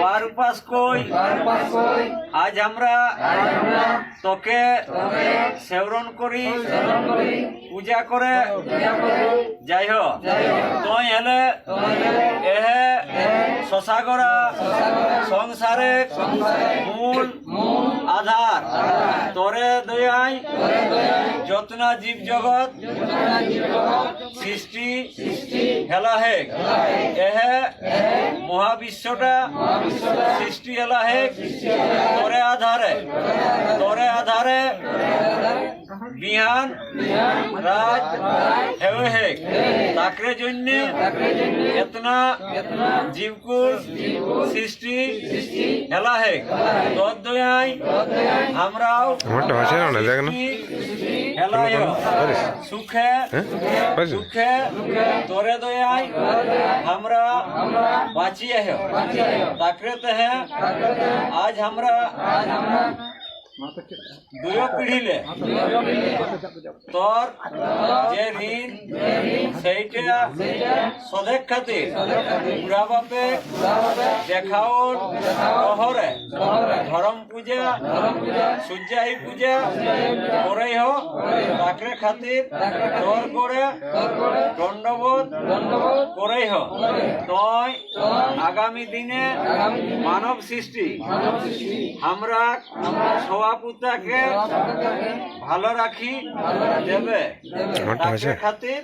বার উপাস কই? আজ আমরা তোকে সেবরণ করি পূজা করে। যাই হোক তুই এলে এহে শশাগরা সংসারে মূল আধার। তরে দয়াই যত্না জীব জগৎ সৃষ্টি হেলা হেক। এহে মহাবিশ্বটা সৃষ্টি হেলা হেক। তরে আধারে। তরে আধারে। বিহান রাজ হেবে হেক তাকরে জন্য এতনা জীবকুল সৃষ্টি হেলা হেক তোর দয়াই আমরাও আমারটা হয়েছে না। দেখ না পারিস? সুখে হ্যাঁ? দুঃখে তোরে দয়াই আমরা বাঁচিয়ে হে তাকরে হে আজ আমরা দুয়ো পিঢ়িলে তোর যে ঋণ, সেইটা সদেক খাতির বুড়া বাপে দেখাওন শহরে ধরম পূজা সূর্যাই পূজা করেই হোক তাকরে খাতির, তোর করে দণ্ডবোধ করেই হোক। তয় আগামী দিনে মানব সৃষ্টি আমরা ভালো রাখি দেবে খাতির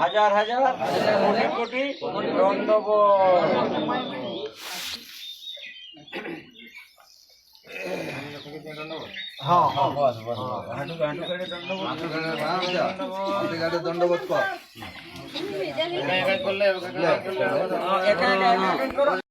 হাজার হাজার কোটি কোটি দণ্ডবোধ হ্যাঁ হ্যাঁ হ্যাঁ, করো